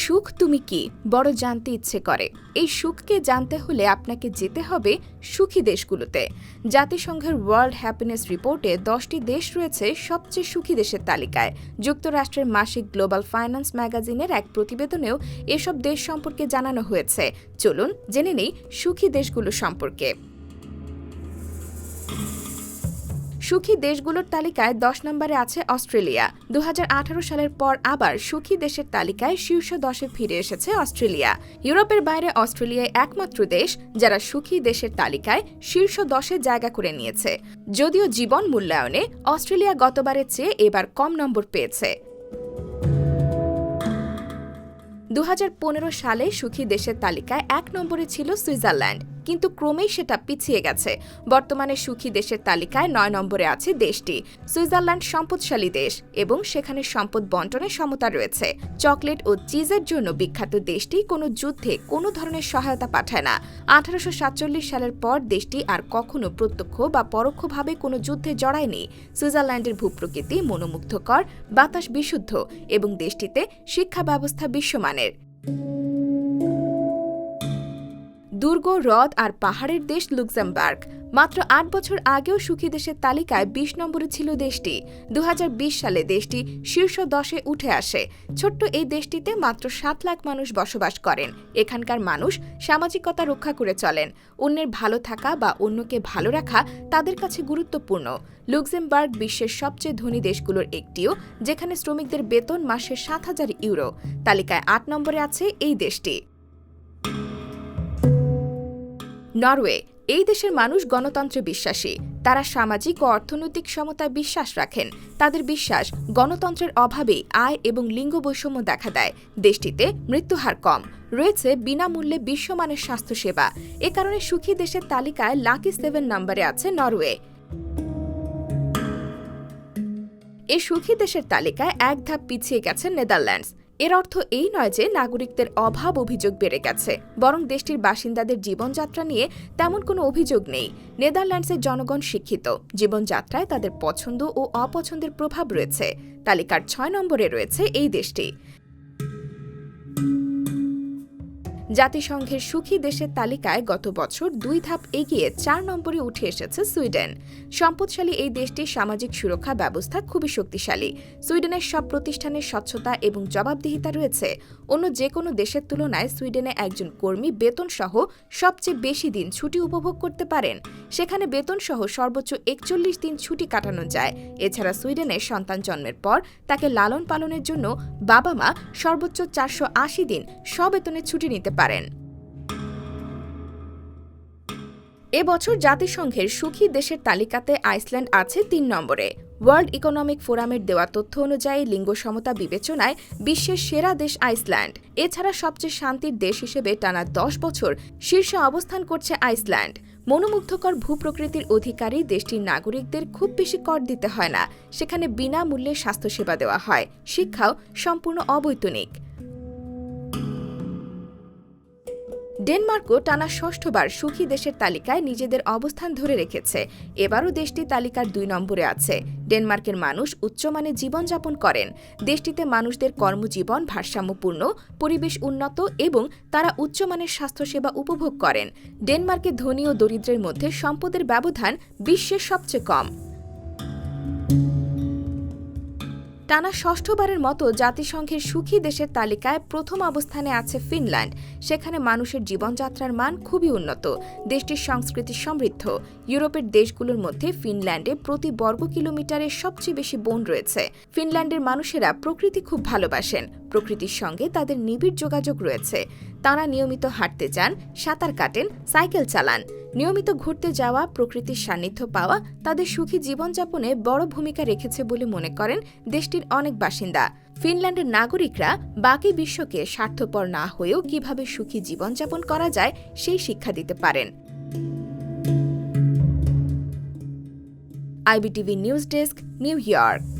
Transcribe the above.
সুখ তুমি কি? বড় জানতে ইচ্ছে করে। এই সুখকে জানতে হলে আপনাকে যেতে হবে সুখী দেশগুলোতে। জাতিসংঘের ওয়ার্ল্ড হ্যাপিনেস রিপোর্টে দশটি দেশ রয়েছে সবচেয়ে সুখী দেশের তালিকায়। যুক্তরাষ্ট্রের মাসিক গ্লোবাল ফাইন্যান্স ম্যাগাজিনের এক প্রতিবেদনেও এসব দেশ সম্পর্কে জানানো হয়েছে। চলুন জেনে নেই সুখী দেশগুলো সম্পর্কে। সুখী দেশগুলোর তালিকায় দশ নম্বরে আছে অস্ট্রেলিয়া। দু হাজার আঠারো সালের পর আবার সুখী দেশের তালিকায় শীর্ষ দশে ফিরে এসেছে অস্ট্রেলিয়া। ইউরোপের বাইরে অস্ট্রেলিয়ায় একমাত্র দেশ যারা সুখী দেশের তালিকায় শীর্ষ দশে জায়গা করে নিয়েছে। যদিও জীবন মূল্যায়নে অস্ট্রেলিয়া গতবারের চেয়ে এবার কম নম্বর পেয়েছে। দু হাজার পনেরো সালে সুখী দেশের তালিকায় এক নম্বরে ছিল সুইজারল্যান্ড। কিন্তু ক্রমেই সেটা পিছিয়ে গেছে। বর্তমানে সুখী দেশের তালিকায় নয় নম্বরে আছে দেশটি। সুইজারল্যান্ড সম্পদশালী দেশ এবং সেখানে সম্পদ বন্টনে সমতা রয়েছে। চকলেট ও চিজের জন্য বিখ্যাত দেশটি কোনো যুদ্ধে কোনো ধরনের সহায়তা পাঠায় না। আঠারোশো সাতচল্লিশ সালের পর দেশটি আর কখনো প্রত্যক্ষ বা পরোক্ষভাবে কোনো যুদ্ধে জড়ায়নি। সুইজারল্যান্ডের ভূপ্রকৃতি মনোমুগ্ধকর, বাতাস বিশুদ্ধ এবং দেশটিতে শিক্ষা ব্যবস্থা বিশ্বমানের। দুর্গ, হ্রদ আর পাহাড়ের দেশ লুক্সেমবার্গ। মাত্র আট বছর আগেও সুখী দেশের তালিকায় বিশ নম্বরে ছিল দেশটি। দু হাজার বিশ সালে দেশটি শীর্ষ দশে উঠে আসে। ছোট্ট এই দেশটিতে মাত্র সাত লাখ মানুষ বসবাস করেন। এখানকার মানুষ সামাজিকতা রক্ষা করে চলেন। অন্যের ভালো থাকা বা অন্যকে ভালো রাখা তাদের কাছে গুরুত্বপূর্ণ। লুক্সেমবার্গ বিশ্বের সবচেয়ে ধনী দেশগুলোর একটিও, যেখানে শ্রমিকদের বেতন মাসে সাত হাজার ইউরো। তালিকায় আট নম্বরে আছে এই দেশটি। নরওয়ে, এই দেশের মানুষ গণতন্ত্রে বিশ্বাসী। তারা সামাজিক ও অর্থনৈতিক সমতায় বিশ্বাস রাখেন। তাদের বিশ্বাস গণতন্ত্রের অভাবে আয় এবং লিঙ্গ বৈষম্য দেখা দেয়। দেশটিতে মৃত্যুহার কম। রয়েছে বিনামূল্যে বিশ্বমানের স্বাস্থ্যসেবা। এ কারণে সুখী দেশের তালিকায় লাকি সেভেন নম্বরে আছে নরওয়ে। এই সুখী দেশের তালিকায় এক ধাপ পিছিয়ে গেছে নেদারল্যান্ডস। এর অর্থ এই নয় যে নাগরিকদের অভাব অভিযোগ বেড়ে গেছে, বরং দেশটির বাসিন্দাদের জীবনযাত্রা নিয়ে তেমন কোনো অভিযোগ নেই। নেদারল্যান্ডসের জনগণ শিক্ষিত, জীবনযাত্রায় তাদের পছন্দ ও অপছন্দের প্রভাব রয়েছে। তালিকার ছয় নম্বরে রয়েছে এই দেশটি। জাতিসংঘের সুখী দেশের তালিকায় গত বছর দুই ধাপ এগিয়ে চার নম্বরে উঠে এসেছে সুইডেন। সম্পদশালী এই দেশটির সামাজিক সুরক্ষা ব্যবস্থা খুবই শক্তিশালী। সুইডেনের সব প্রতিষ্ঠানের স্বচ্ছতা এবং জবাবদিহিতা রয়েছে। অন্য যে কোনো দেশের তুলনায় সুইডেনে একজন কর্মী বেতন সহ সবচেয়ে বেশি দিন ছুটি উপভোগ করতে পারেন। সেখানে বেতন সহ সর্বোচ্চ একচল্লিশ দিন ছুটি কাটানো যায়। এছাড়া সুইডেনে সন্তান জন্মের পর তাকে লালন পালনের জন্য বাবা মা সর্বোচ্চ চারশো আশি দিন সবেতনে ছুটি নিতে পারেন। এবছর জাতিসংঘের সুখী দেশের তালিকাতে আইসল্যান্ড আছে তিন নম্বরে। ওয়ার্ল্ড ইকোনমিক ফোরামের দেওয়া তথ্য অনুযায়ী লিঙ্গ সমতা বিবেচনায় বিশ্বের সেরা দেশ আইসল্যান্ড। এছাড়া সবচেয়ে শান্তির দেশ হিসেবে টানা দশ বছর শীর্ষে অবস্থান করছে আইসল্যান্ড। মনোমুগ্ধকর ভূপ্রকৃতির অধিকারী দেশটির নাগরিকদের খুব বেশি কর দিতে হয় না। সেখানে বিনামূল্যে স্বাস্থ্যসেবা দেওয়া হয়। শিক্ষাও সম্পূর্ণ অবৈতনিক। ডেনমার্কও টানা ষষ্ঠবার সুখী দেশের তালিকায় নিজেদের অবস্থান ধরে রেখেছে। এবারও দেশটি তালিকার দুই নম্বরে আছে। ডেনমার্কের মানুষ উচ্চমানে জীবনযাপন করেন। দেশটিতে মানুষদের কর্মজীবন ভারসাম্যপূর্ণ, পরিবেশ উন্নত এবং তারা উচ্চমানের স্বাস্থ্যসেবা উপভোগ করেন। ডেনমার্কের ধনী ও দরিদ্রের মধ্যে সম্পদের ব্যবধান বিশ্বের সবচেয়ে কম। টানা ষষ্ঠবারের মতো জাতিসংঘের সুখী দেশের তালিকায় প্রথম অবস্থানে আছে ফিনল্যান্ড। সেখানে মানুষের জীবনযাত্রার মান খুবই উন্নত। দেশটির সংস্কৃতি সমৃদ্ধ। ইউরোপের দেশগুলোর মধ্যে ফিনল্যান্ডে প্রতি বর্গ কিলোমিটারে সবচেয়ে বেশি বন রয়েছে। ফিনল্যান্ডের মানুষেরা প্রকৃতি খুব ভালোবাসেন। প্রকৃতির সঙ্গে তাদের নিবিড় যোগাযোগ রয়েছে। তারা নিয়মিত হাঁটতে যান, সাঁতার কাটেন, সাইকেল চালান। নিয়মিত ঘুরতে যাওয়া, প্রকৃতির সান্নিধ্য পাওয়া তাদের সুখী জীবনযাপনে বড় ভূমিকা রেখেছে বলে মনে করেন দেশটির অনেক বাসিন্দা। ফিনল্যান্ডের নাগরিকরা বাকি বিশ্বকে স্বার্থপর না হয়েও কীভাবে সুখী জীবনযাপন করা যায় সেই শিক্ষা দিতে পারেন। IBTV news desk, New York.